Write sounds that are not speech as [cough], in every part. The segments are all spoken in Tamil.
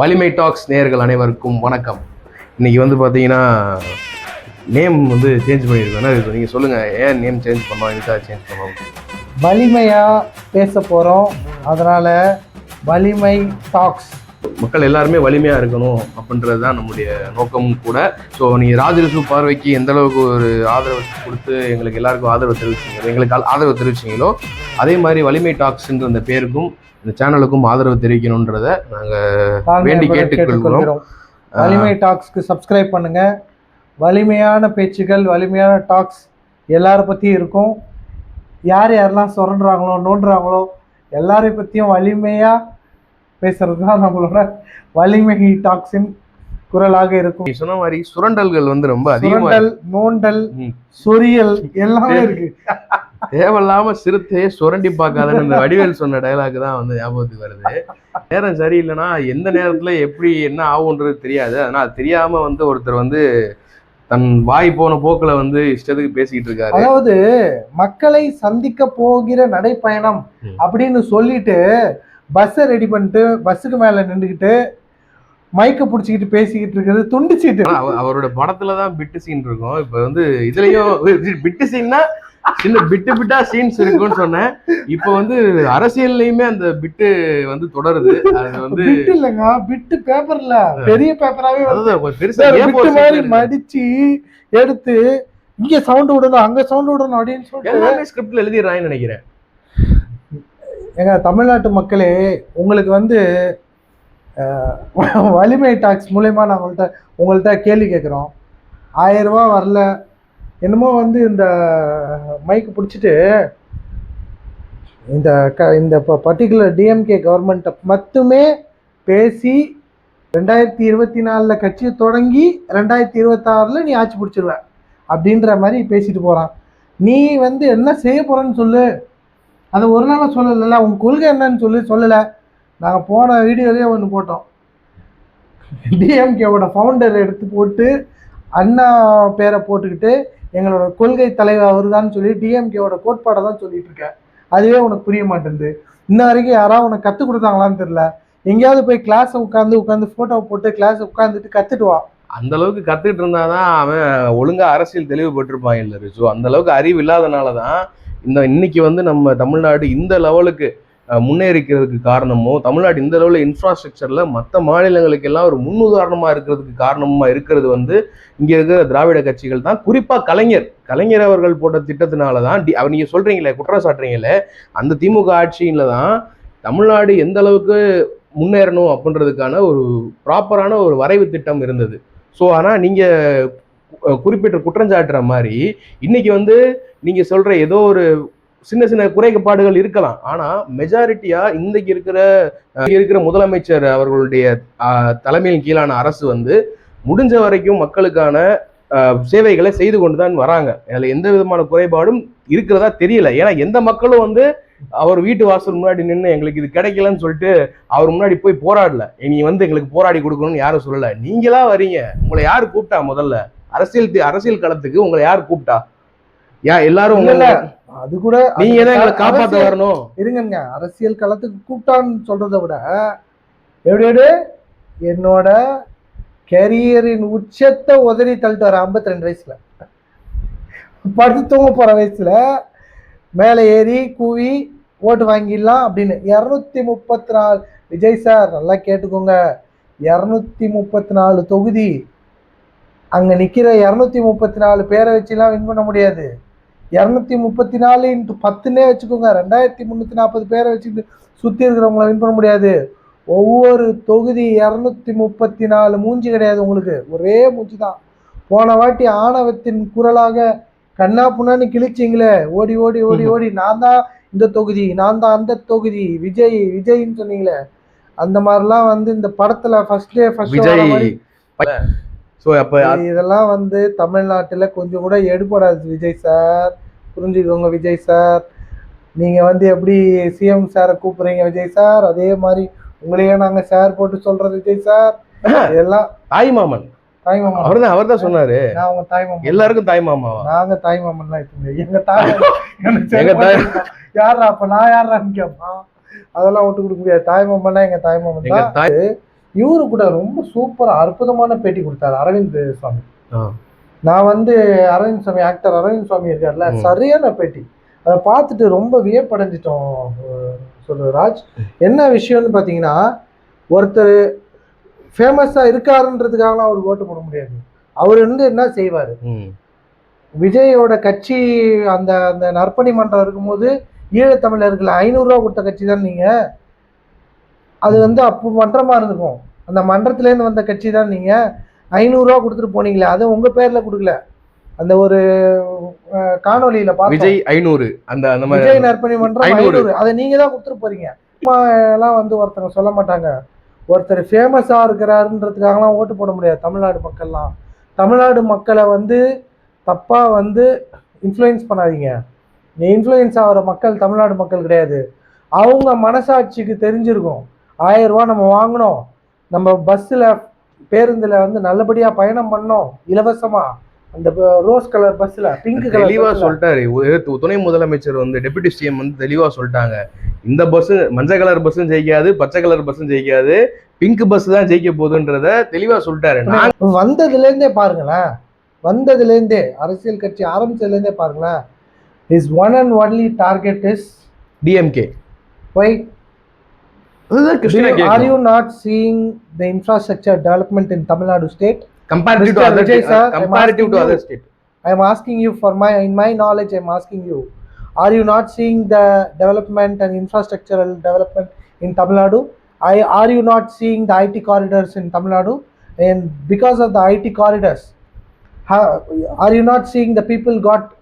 வலிமை டாக்ஸ் நேயர்கள் அனைவருக்கும் வணக்கம். இன்னைக்கு வந்து பார்த்தீங்கன்னா நேம் வந்து சேஞ்ச் பண்ணியிருக்கோம் இது? நீங்கள் சொல்லுங்கள் ஏன் நேம் சேஞ்ச் பண்ணோம்? இதுக்காக சேஞ்ச் பண்ணோம்? வலிமையாக பேச போகிறோம் அதனால் வலிமை டாக்ஸ். மக்கள் எல்லாருமே வலிமையாக இருக்கணும் அப்படின்றது தான் நம்முடைய நோக்கமும் கூட. ஸோ நீங்கள் ராஜரிசு பார்வைக்கு எந்த அளவுக்கு ஒரு ஆதரவு கொடுத்து எங்களுக்கு எல்லாருக்கும் ஆதரவு தெரிவிச்சீங்களோ எங்களுக்கு ஆதரவு தெரிவிச்சீங்களோ அதே மாதிரி வலிமை டாக்ஸ்ன்ற அந்த பேருக்கும் இந்த சேனலுக்கும் ஆதரவு தெரிவிக்கணுன்றத நாங்கள் வேண்டி கேட்டுக்கொள்கிறோம். வலிமை டாக்ஸ்க்கு சப்ஸ்கிரைப் பண்ணுங்க. வலிமையான பேச்சுகள் வலிமையான டாக்ஸ் எல்லாரை பற்றியும் இருக்கும். யார் யாரெல்லாம் சுரண்டுறாங்களோ நோண்டுறாங்களோ எல்லாரை பற்றியும் வலிமையாக பேசுறது தான் நம்மளோட வலிமை டாக்ஸின் குரலாக இருக்கும். சொன்ன மாதிரி சுரண்டல்கள் வந்து ரொம்ப சுரண்டல் நோண்டல். சொரியல் எல்லாமே இருக்கு. தேவையில்லாம சிறுத்தையே சுரண்டி பார்க்காதன்னு இந்த வடிவேல் சொன்ன டயலாக் தான் வந்து ஞாபகத்துக்கு வருது. நேரம் சரியில்லைன்னா எந்த நேரத்துல எப்படி என்ன ஆகுன்றது தெரியாது. அதனால அது தெரியாம வந்து ஒருத்தர் வந்து தன் வாய் போன போக்குல வந்து இஷ்டத்துக்கு பேசிக்கிட்டு இருக்காரு. அதாவது மக்களை சந்திக்க போகிற நடைப்பயணம். அப்படின்னு சொல்லிட்டு பஸ்ஸை ரெடி பண்ணிட்டு பஸ்ஸுக்கு மேல நின்றுக்கிட்டு மைக்க பிடிச்சிக்கிட்டு பேசிக்கிட்டு இருக்கிறது துண்டிச்சிட்டு அவரோட படத்துல தான் பிட்டு சீன் இருக்கும். இப்ப வந்து இதுலயும் [laughs] பிட்டு சீன்னா சின்ன பிட்டு பிட்டா சீன்ஸ் இருக்கும்னு சொன்னேன். இப்ப வந்து அரசியல்லையுமே அந்த பிட்டு வந்து தொடருது. அது வந்து பிட்டு இல்லைங்க பிட்டு பேப்பர்ல. பெரிய பேப்பராவே பெருசா A4 பிட்டு மாதிரி. மடிச்சு எடுத்து இங்க சவுண்ட் விடணும் அங்க சவுண்ட் விடணும் அப்படின்னு சொல்லிட்டு எல்லாமே ஸ்கிரிப்ட்ல எழுதிடுறாங்கன்னு நினைக்கிறேன். எங்க தமிழ்நாட்டு மக்களே உங்களுக்கு வந்து வலிமை டாக்ஸ் மூலயமா நான் உங்கள்கிட்ட உங்கள்கிட்ட கேள்வி கேட்குறோம் ஆயிரம் ரூபாய் வரல என்னமோ வந்து இந்த மைக்கு பிடிச்சிட்டு இந்த க இந்த பர்டிகுலர் டிஎம்கே கவர்மெண்ட்டை மட்டுமே பேசி ரெண்டாயிரத்தி இருபத்தி நாலில் கட்சியை தொடங்கி ரெண்டாயிரத்தி இருபத்தாறில் நீ ஆட்சி பிடிச்சிருவ அப்படின்ற மாதிரி பேசிட்டு போகிறான் நீ வந்து என்ன செய்ய போகிறேன்னு சொல்லு. அதை ஒரு நாளாக சொல்லலைல்ல. உன் கொள்கை என்னன்னு சொல்லி. சொல்லலை. நாங்கள் போன வீடியோலேயே ஒன்று போட்டோம். டிஎம்கேவோட ஃபவுண்டர் எடுத்து போட்டு அண்ணா பேரை போட்டுக்கிட்டு எங்களோட கொள்கை தலைவர் அவர்தான் சொல்லி டிஎம்கேவோட கோட்பாடை தான் சொல்லிட்டு இருக்க அதுவே உனக்கு புரிய மாட்டேங்குது இன்ன வரைக்கும் யாராவது உனக்கு கற்றுக் கொடுத்தாங்களான்னு தெரியல. எங்கேயாவது போய் கிளாஸை உட்காந்து உட்காந்து ஃபோட்டோ போட்டு கிளாஸ் உட்காந்துட்டு கற்றுட்டுவான் அந்த அளவுக்கு கத்துக்கிட்டு இருந்தாதான் அவன் ஒழுங்கா அரசியல் தெளிவுபட்டிருப்பான் இல்லை ரிசு அந்த அளவுக்கு அறிவு இல்லாதனால தான் இந்த இன்னைக்கு வந்து நம்ம தமிழ்நாடு இந்த லெவலுக்கு முன்னேறிக்கிறதுக்கு காரணமோ தமிழ்நாடு இந்த அளவில் இன்ஃப்ராஸ்ட்ரக்சரில் மற்ற மாநிலங்களுக்கு எல்லாம் ஒரு முன்னுதாரணமாக இருக்கிறதுக்கு காரணமாக இருக்கிறது வந்து இங்கே இருக்கிற திராவிட கட்சிகள் தான். குறிப்பாக கலைஞர். கலைஞர் அவர்கள் போட்ட திட்டத்தினால தான் டி அவர் நீங்கள் சொல்கிறீங்களே குற்றம் சாட்டுறீங்களே அந்த திமுக ஆட்சியில் தான் தமிழ்நாடு எந்த அளவுக்கு முன்னேறணும் அப்படின்றதுக்கான ஒரு ப்ராப்பரான ஒரு வரைவு திட்டம் இருந்தது. ஸோ ஆனால் நீங்கள் குறிப்பிட்ட குற்றஞ்சாட்டுற மாதிரி இன்னைக்கு வந்து நீங்கள் சொல்கிற ஏதோ ஒரு சின்ன சின்ன குறைபாடுகள் இருக்கலாம். ஆனால் மெஜாரிட்டியாக இன்றைக்கு இருக்கிற இருக்கிற முதலமைச்சர் அவர்களுடைய தலைமையின் கீழான அரசு வந்து முடிஞ்ச வரைக்கும் மக்களுக்கான சேவைகளை செய்து கொண்டு தான் வராங்க. அதில் எந்த விதமான குறைபாடும் இருக்கிறதா தெரியல. ஏன்னா எந்த மக்களும் வந்து அவர் வீட்டு வாசல் முன்னாடி நின்று எங்களுக்கு இது கிடைக்கலன்னு சொல்லிட்டு அவர் முன்னாடி போய் போராடல. நீ வந்து எங்களுக்கு போராடி கொடுக்கணும்னு யாரும் சொல்லல. நீங்களா வரீங்க. உங்களை யார் கூப்பிட்டா முதல்ல? அரசியல் அரசியல் களத்துக்கு உங்களை யார் கூப்பிட்டா? யா எல்லாரும் உங்களை அது கூட நீங்க தான் அரசியல் வரணும்? இருங்கங்க. அரசியல் களத்துக்கு கூப்பிட்டான்னு சொல்றதை விட எப்படி எப்படி என்னோட கெரியரின் உச்சத்தை உதறி தள்ளிட்டு வர ஐம்பத்தி ரெண்டு வயசுல. படுத்து தூங்க போற வயசுல மேலே ஏறி கூவி ஓட்டு வாங்கிடலாம் அப்படின்னு. இரநூத்தி முப்பத்தி நாலு விஜய் சார் நல்லா கேட்டுக்கோங்க. இரநூத்தி முப்பத்தி நாலு தொகுதி. அங்க நிக்கிற இரநூத்தி முப்பத்தி நாலு பேரை வச்சுலாம் வின் பண்ண முடியாது. இரநூத்தி முப்பத்தி நாலு இன்ட்டு பத்துன்னே வச்சுக்கோங்க. ரெண்டாயிரத்தி முந்நூற்றி நாற்பது பேரை வச்சுட்டு சுற்றி இருக்கிறவங்கள வின் பண்ண முடியாது. ஒவ்வொரு தொகுதி இரநூத்தி முப்பத்தி நாலு மூஞ்சி கிடையாது உங்களுக்கு. ஒரே மூஞ்சி தான் போன வாட்டி ஆணவத்தின் குரலாக கண்ணா புண்ணான்னு கிழிச்சிங்களே. ஓடி ஓடி ஓடி ஓடி. நான் தான் இந்த தொகுதி நான் தான் அந்த தொகுதி. விஜய் விஜய்ன்னு சொன்னீங்களே. அந்த மாதிரிலாம் வந்து இந்த படத்துல ஃபர்ஸ்ட் டே ஃபர்ஸ்ட் ஸோ அப்ப இதெல்லாம் வந்து தமிழ்நாட்டுல கொஞ்சம் கூட எடுபடாது விஜய் சார். புரிஞ்சுக்கோங்க விஜய் சார். நீங்க வந்து எப்படி சிஎம் சாரை கூப்பிடுறீங்க விஜய் சார்? அதே மாதிரி உங்களையே நாங்க சார் போட்டு சொல்றது விஜய் சார். [coughs] இதெல்லாம் தாய் மாமன். தாய் மாமன். அவர் தான் அவர் தான் சொன்னாரு. நான் உங்க தாய் மாமன். எல்லாருக்கும் தாய் மாமாவா? நாங்க தாய் மாமன்லாம் இருக்குங்க எங்க தாய் [laughs] எங்க தாய் யாரா அப்ப நான் யாரான்னு கேட்பான் அதெல்லாம் விட்டு கொடுக்க முடியாது. தாய் மாமன்னா எங்க தாய் மாமன் தான். இவரு கூட ரொம்ப சூப்பரா அற்புதமான பேட்டி கொடுத்தாரு அரவிந்த் சுவாமி. நான் வந்து அரவிந்த் சுவாமி ஆக்டர் அரவிந்த் சுவாமி இருக்கார்ல. சரியான பேட்டி அதை பார்த்துட்டு ரொம்ப வியப்படைஞ்சிட்டோம் சொல்லு ராஜ் என்ன விஷயம்னு பார்த்தீங்கன்னா ஒருத்தர் ஃபேமஸாக இருக்காருன்றதுக்காகலாம் அவர் ஓட்டு போட முடியாது அவர் வந்து என்ன செய்வார். விஜயோட கட்சி அந்த அந்த நற்பணி மன்றம் இருக்கும்போது ஈழத்தமிழர்கள் ஐநூறுரூவா கொடுத்த கட்சி தான் நீங்கள் அது வந்து அப்போ மன்றமாக இருந்திருக்கும். அந்த மன்றத்துலேருந்து வந்த கட்சி தான் நீங்கள் ஐநூறுரூவா கொடுத்துட்டு போனீங்களே அது உங்கள் பேரில் கொடுக்கல. அந்த ஒரு அஹ், காணொளியில பார்த்தோம். விஜய் ஐநூறு அந்த அந்த மாதிரி விஜய் நற்பணி மன்றம் ஐநூறு. அதை நீங்க தான் கொடுத்துட்டு போறீங்க. சும்மா எல்லாம் வந்து ஒருத்தங்க சொல்ல மாட்டாங்க. ஒருத்தர் ஃபேமஸா இருக்கிறாருன்றதுக்காகலாம் ஓட்டு போட முடியாது தமிழ்நாடு மக்கள்லாம். தமிழ்நாடு மக்களை வந்து தப்பா வந்து இன்ஃப்ளூயன்ஸ் பண்ணாதீங்க. நீ இன்ஃப்ளூயன்ஸ் ஆகிற மக்கள் தமிழ்நாடு மக்கள் கிடையாது. அவங்க மனசாட்சிக்கு தெரிஞ்சிருக்கும். ஆயிரம் ரூபாய் நம்ம வாங்கினோம். நம்ம பஸ்ஸில் பேருந்தில் வந்து நல்லபடியாக பயணம் பண்ணோம் இலவசமா. அந்த ரோஸ் கலர் பஸ்ஸில் பிங்க் கலர் தெளிவா சொல்லிட்டாரு. துணை முதலமைச்சர் வந்து டெபுட்டி சிஎம் வந்து தெளிவா சொல்லிட்டாங்க. இந்த பஸ் மஞ்சள் கலர் பஸ்ஸும் ஜெயிக்காது பச்சை கலர் பஸ்ஸும் ஜெயிக்காது. பிங்க் பஸ் தான் ஜெயிக்க போகுதுன்றத தெளிவா சொல்லிட்டாரு. நான் வந்ததுலேருந்தே பாருங்களேன். வந்ததுலேருந்தே அரசியல் கட்சி ஆரம்பிச்சதுலேருந்தே பாருங்களேன். Is one and only target is DMK why Are you not seeing the infrastructure development in Tamil Nadu state? Comparative Mr. to other, Vijay, sir, uh, comparative to other state. I am asking you for my, in my knowledge, I am asking you, are you not seeing the development and infrastructural development in Tamil Nadu? I, are you not seeing the IT corridors in Tamil Nadu? And because of the IT corridors, are you not seeing the people got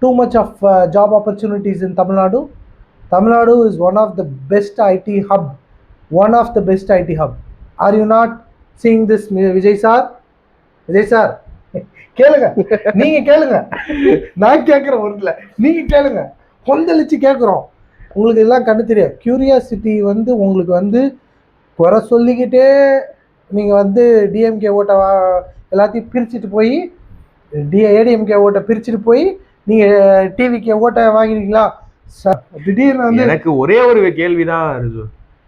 too much of uh, job opportunities in Tamil Nadu? Tamil Nadu is one of the best IT hub one of the best IT hub. Are you not seeing this, Vijay sir? Vijay sir, [laughs] கேளுங்க. நீங்க கேளுங்க. நான் கேட்குறேன் ஒன்றில் நீங்க கேளுங்க. கொந்தளிச்சு கேட்குறோம் உங்களுக்கு எல்லாம் கண்ணு தெரியும் கியூரியாசிட்டி வந்து உங்களுக்கு வந்து குறை சொல்லிக்கிட்டே நீங்கள் வந்து டிஎம்கே ஓட்டை வா- எல்லாத்தையும் பிரிச்சுட்டு போய் டி ஏடிஎம்கே ஓட்டை பிரிச்சுட்டு போய் நீங்கள் டிவிக்கே ஓட்டை வாங்கினீங்களா திடீர்னு வந்து எனக்கு ஒரே ஒரு கேள்விதான் ரிஜு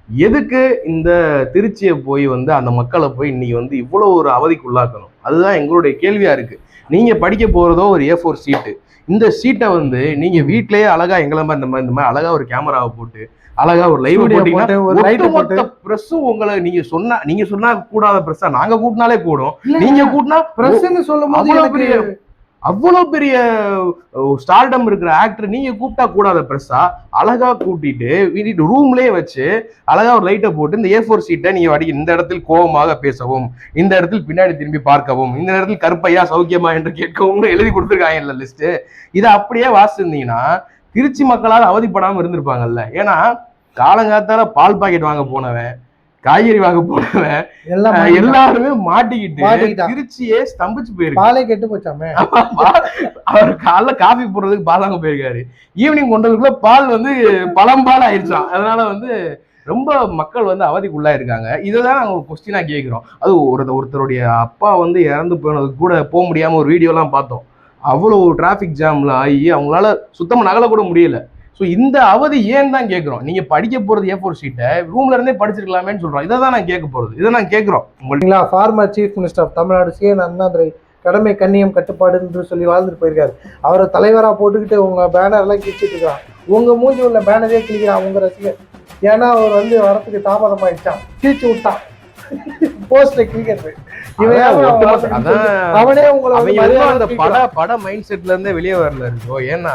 எதுக்கு இந்த திருச்சியை போய் வந்து அந்த மக்களை போய் இன்னைக்கு வந்து இவ்வளவு ஒரு அவதிக்கு உள்ளாக்கணும் அதுதான் எங்களுடைய கேள்வியா இருக்கு. நீங்க படிக்க போறதோ ஒரு ஏ ஃபோர் சீட்டு இந்த சீட்டை வந்து நீங்க வீட்லயே அழகா எங்களை மாதிரி இந்த மாதிரி இந்த மாதிரி அழகா ஒரு கேமராவை போட்டு அழகா ஒரு லைவ் போட்டீங்கன்னா பிரஸ்ஸும் உங்களை நீங்க சொன்னா நீங்க சொன்னா கூடாத பிரஸ்ஸா நாங்க கூட்டினாலே கூடும். நீங்க கூட்டினா பிரஸ்ன்னு சொல்லும் போது அவ்வளோ பெரிய ஸ்டார்டம் இருக்கிற ஆக்டர் நீங்க கூப்பிட்டா கூடாத பிரஸ்ஸா அழகா கூட்டிட்டு வீட்டு ரூம்லயே வச்சு அழகா ஒரு லைட்டை போட்டு இந்த ஏ ஃபோர் சீட்டை நீங்க வடி இந்த இடத்தில் கோபமாக பேசவும் இந்த இடத்தில் பின்னாடி திரும்பி பார்க்கவும் இந்த இடத்தில் கருப்பையா சௌக்கியமா என்று கேட்கவும் [laughs] எழுதி கொடுத்துருக்காங்க இல்லை லிஸ்ட் இதை அப்படியே வாசிச்சிருந்தீங்கன்னா திருச்சி மக்களால் அவதிப்படாமல் இருந்திருப்பாங்கல்ல. ஏன்னா காலங்காத்தால பால் பாக்கெட் வாங்க போனவன் காய்கறி வாங்க அஹ், எல்லாருமே மாட்டிக்கிட்டு. திருச்சியே ஸ்தம்பிச்சு போயிருக்கு பாலே கெட்டு போச்சாமே? அவர் காலைல காஃபி போடுறதுக்கு பால் வாங்க போயிருக்காரு. ஈவினிங் கொண்டதுக்குள்ள பால் வந்து பழம்பால் ஆயிடுச்சான் அதனால வந்து ரொம்ப மக்கள் வந்து அவதிக்குள்ளா இருக்காங்க இதுதான் நாங்க ஒரு கொஸ்டினா கேட்கிறோம் அது ஒரு ஒருத்தருடைய அப்பா வந்து இறந்து போனதுக்கு கூட போக முடியாம ஒரு வீடியோலாம் பார்த்தோம். அவ்வளவு டிராஃபிக் ஜாம்ல ஆகி அவங்களால சுத்தமா நகல கூட முடியல. ஸோ இந்த அவதி ஏன் தான் கேட்குறோம்? நீங்க படிக்க போறது ஏ ஃபோர் ஷீட்டை ரூம்ல இருந்தே படிச்சிருக்கலாமேன்னு சொல்றோம். இதை தான் நான் கேட்க போறது. இதை நான் கேட்குறோம். சரிங்களா former chief minister of Tamil Nadu C N Annadurai கடமை கண்ணியம் கட்டுப்பாடு என்று சொல்லி வாழ்ந்துட்டு போயிருக்காரு. அவரை தலைவரா போட்டுக்கிட்டு உங்க பேனர்லாம் கிழிச்சிட்டு இருக்கான் உங்க மூஞ்சி உள்ள பேனரே கிழிக்கிறான் உங்க ரசிகர் ஏன்னா அவர் வந்து வரத்துக்கு தாமதம் ஆயிடுச்சான் கிழிச்சு விட்டான். அதான் சொல்லிட்டு அவனே உங்களை பட. பட மைண்ட் செட்ல இருந்தே வெளியே வரல இருக்கோ ஏன்னா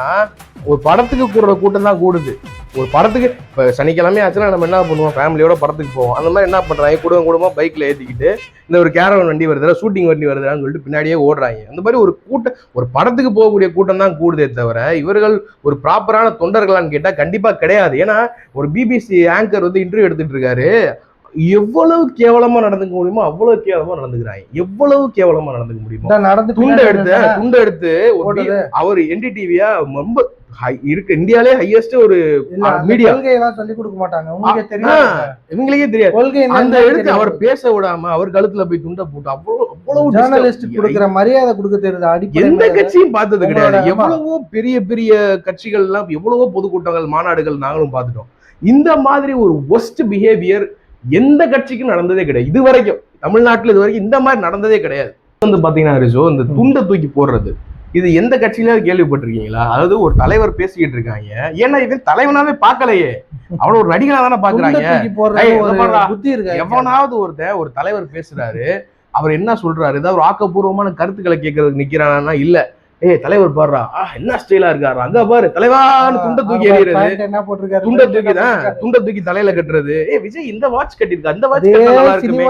ஒரு படத்துக்கு கூடுற கூட்டம் தான் கூடுது. ஒரு படத்துக்கு இப்ப சனிக்கிழமை ஆச்சுன்னா நம்ம என்ன பண்ணுவோம்? ஃபேமிலியோட படத்துக்கு போவோம். அந்த மாதிரி என்ன பண்றாங்க? குடும்பம் குடும்பமா பைக்ல ஏத்திக்கிட்டு இந்த ஒரு கேரவன் வண்டி வருதுல ஷூட்டிங் வண்டி வருதுன்னு சொல்லிட்டு பின்னாடியே ஓடுறாங்க. அந்த மாதிரி ஒரு கூட்டம் ஒரு படத்துக்கு போகக்கூடிய கூட்டம் தான் கூடுதே தவிர இவர்கள் ஒரு ப்ராப்பரான தொண்டர்களான்னு கேட்டா கண்டிப்பா கிடையாது. ஏன்னா ஒரு பிபிசி ஆங்கர் வந்து இன்டர்வியூ எடுத்துட்டு இருக்காரு. எவ்வளவு கேவலமா நடந்துக்க முடியுமோ அவ்வளவு கேவலமா நடந்துக்கிறாங்க. எவ்வளவு கேவலமா நடந்துக்க முடியுமோ. நடந்து துண்டை எடுத்து துண்டை எடுத்து. அவர் என்டிடிவியா ரொம்ப இருக்கு. இந்தியாலே ஹையஸ்ட் ஒரு மீடியா கொள்கையெல்லாம் சொல்லி கொடுக்க மாட்டாங்க. உங்களுக்கே தெரியும் இவங்களுக்கே தெரியாது. கொள்கை அந்த எடுத்து. அவர் பேச விடாம அவர் கழுத்துல போய் துண்டை போட்டு அவ்வளவு அவ்வளவு ஜேர்னலிஸ்ட் கொடுக்குற மரியாதை கொடுக்க தெரியுது. அடிப்படை எந்த. கட்சியும் பார்த்தது கிடையாது. எவ்வளவோ பெரிய பெரிய கட்சிகள் எல்லாம் எவ்வளவோ பொதுக்கூட்டங்கள் மாநாடுகள் நாங்களும் பார்த்துட்டோம். இந்த மாதிரி ஒரு ஒஸ்ட் பிஹேவியர் எந்த கட்சிக்கும் நடந்ததே கிடையாது. இது வரைக்கும் தமிழ்நாட்டுல இது வரைக்கும் இந்த மாதிரி நடந்ததே கிடையாது. வந்து பாத்தீங்கன்னா ரிஜோ இந்த துண்டை தூக்கி போடுறது. இது எந்த கட்சியிலாவது கேள்விப்பட்டிருக்கீங்களா? அதாவது ஒரு தலைவர் பேசிக்கிட்டு இருக்காங்க. ஏன்னா இவன் தலைவனாவே பார்க்கலையே. அவன ஒரு நடிகனா தானே பாக்குறாங்க எவனாவது ஒருத்தன் ஒரு தலைவர் பேசுறாரு அவர் என்ன சொல்றாரு? ஏதாவது ஒரு ஆக்கப்பூர்வமான கருத்துக்களை கேட்கறதுக்கு நிக்கிறானா? இல்ல. ஏய் தலைவர் பாடுறா. என்ன ஸ்டைலா இருக்காரு அங்க பாரு தலைவான்னு துண்டை தூக்கி எறியறது. என்ன போட்டிருக்காரு? துண்டை தூக்கி தான். துண்டை தூக்கி தலையில கட்டுறது. ஏய் விஜய் இந்த வாட்ச் கட்டிருக்கா இந்த வாட்ச் நல்லா இருக்குமே.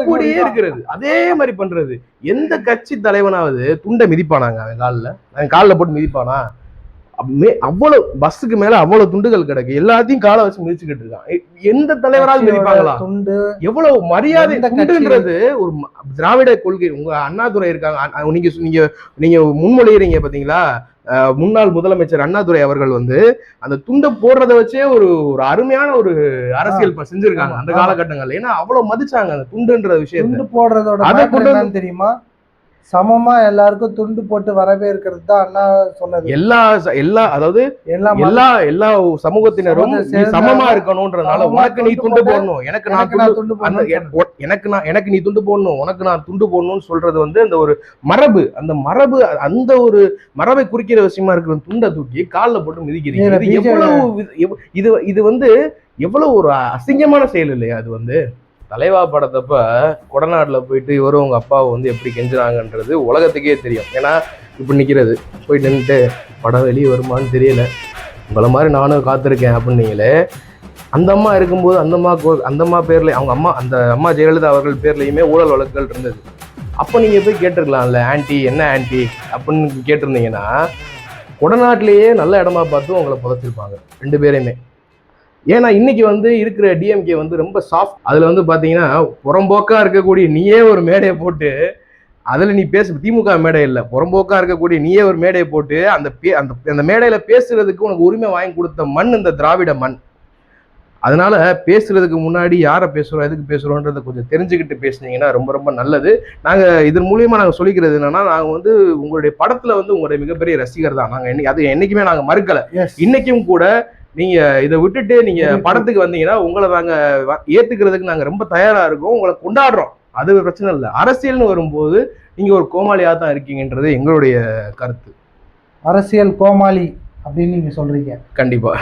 அப்படியே இருக்கிறது. அதே மாதிரி பண்றது. எந்த கட்சி தலைவனாவது துண்டை மிதிப்பானாங்க அவன் காலில்? அவன் காலில் போட்டு மிதிப்பானா? அவ்வளவு பஸ்ஸுக்கு மேல அவ்வளவு துண்டுகள் கிடக்கு. எல்லாத்தையும் காலை வச்சு மிதிச்சுக்கிட்டு இருக்கான். எந்த தலைவராவது மிதிப்பாங்களா? எவ்வளவு மரியாதை துண்டுன்றது ஒரு திராவிட கொள்கை. உங்க அண்ணாதுரை இருக்காங்க. நீங்க நீங்க நீங்க முன்மொழியறீங்க பாத்தீங்களா? முன்னாள் முதலமைச்சர் அண்ணாதுரை அவர்கள் வந்து அந்த துண்டை போடுறத வச்சே ஒரு ஒரு அருமையான ஒரு அரசியல் செஞ்சிருக்காங்க அந்த. காலகட்டங்கள்ல. ஏன்னா அவ்வளவு மதிச்சாங்க அந்த துண்டுன்ற விஷயத்தை. துண்டு போடுறதோட அதை கொண்டு தெரியுமா? சமமா எல்லாருக்கும் துண்டு போட்டு வரவேற்கிறது தான் அண்ணா சொன்னது. எல்லா எல்லா அதாவது எல்லா எல்லா சமூகத்தினரும் சமமா இருக்கணும்ன்றதுனால உனக்கு நீ துண்டு போடணும். எனக்கு நான் துண்டு எனக்கு நான் எனக்கு நீ துண்டு போடணும். உனக்கு நான் துண்டு போடணும்னு சொல்றது வந்து அந்த ஒரு மரபு. அந்த மரபு அந்த ஒரு மரபை குறிக்கிற விஷயமா இருக்கிற துண்டை தூக்கி கால்ல போட்டு மிதிக்கிறீங்க இது எவ்வளவு இது- எவ்- இது இது வந்து எவ்வளவு ஒரு அசிங்கமான செயல் இல்லையா அது வந்து? தலைவா படத்தப்ப கொடநாட்டில் போயிட்டு இவரும் உங்கள் அப்பாவை வந்து எப்படி கெஞ்சுறாங்கன்றது உலகத்துக்கே தெரியும். ஏன்னா இப்போ நிற்கிறது போய் நின்றுட்டு படம் வெளியே வருமான்னு தெரியல. உங்களை மாதிரி நானும் காத்திருக்கேன் அப்படின்னீங்களே அந்த அம்மா இருக்கும்போது அந்த அம்மா கோ- அந்த அம்மா அவங்க அம்மா அந்த அம்மா ஜெயலலிதா அவர்கள் பேர்லேயுமே ஊழல் வழக்குகள் இருந்தது. அப்போ நீங்கள் போய் கேட்டிருக்கலாம்ல ஆன்டி என்ன ஆன்டி? அப்படின்னு கேட்டிருந்தீங்கன்னா கொடநாட்டிலேயே நல்ல இடமா பார்த்து உங்களை புதைச்சிருப்பாங்க ரெண்டு பேரையுமே. ஏன்னா இன்னைக்கு வந்து இருக்கிற டிஎம்கே வந்து ரொம்ப சாஃப்ட் அதுல வந்து பாத்தீங்கன்னா புறம்போக்கா இருக்கக்கூடிய நீயே ஒரு மேடையை போட்டு அதுல நீ பேசு திமுக மேடை இல்ல. புறம்போக்கா இருக்கக்கூடிய நீயே ஒரு மேடையை போட்டு அந்த பே- அந்த அந்த மேடையில பேசுறதுக்கு உனக்கு உரிமை வாங்கி கொடுத்த மண் இந்த திராவிட மண். அதனால பேசுறதுக்கு முன்னாடி யாரை பேசுறோம் எதுக்கு பேசுறோன்றதை கொஞ்சம் தெரிஞ்சுக்கிட்டு பேசுனீங்கன்னா ரொம்ப ரொம்ப நல்லது. நாங்க இதன் மூலியமா நாங்க சொல்லிக்கிறது என்னன்னா நாங்க வந்து உங்களுடைய படத்துல வந்து உங்களுடைய மிகப்பெரிய ரசிகர் தான். நாங்க என்னைக்கு அது என்னைக்குமே நாங்க மறுக்கல. இன்னைக்கும் கூட நீங்க இதை விட்டுட்டு நீங்க. படத்துக்கு வந்தீங்கன்னா உங்களை நாங்க ஏத்துக்கிறதுக்கு நாங்க ரொம்ப தயாரா இருக்கோம். உங்களை கொண்டாடுறோம். அது பிரச்சனை இல்லை. அரசியல்னு வரும்போது நீங்க ஒரு கோமாளியா தான் இருக்கீங்கன்றது எங்களுடைய கருத்து. அரசியல் கோமாளி அப்படின்னு நீங்க சொல்றீங்க. கண்டிப்பா.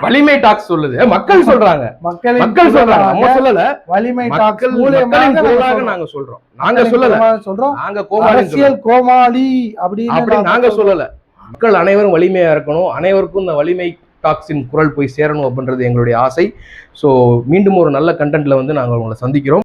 வலிமை டாக்ஸ் சொல்லுது. மக்கள் சொல்றாங்க. மக்களின் மக்கள் சொல்றாங்க. நம்ம சொல்லல. வலிமை டாக்ஸ் மக்கள் மக்களின் நாங்க சொல்றோம். நாங்க சொல்லல. சொல்றோம். நாங்க கோமாளி அரசியல் கோமாளி அப்படின்னு அப்படி நாங்க. சொல்லல. மக்கள் அனைவரும் வலிமையாக இருக்கணும். அனைவருக்கும் இந்த வலிமை டாக்ஸின் குரல் போய் சேரணும் அப்படின்றது எங்களுடைய ஆசை. ஸோ மீண்டும் ஒரு நல்ல கண்டென்ட்டில் வந்து நாங்கள் உங்களை சந்திக்கிறோம்.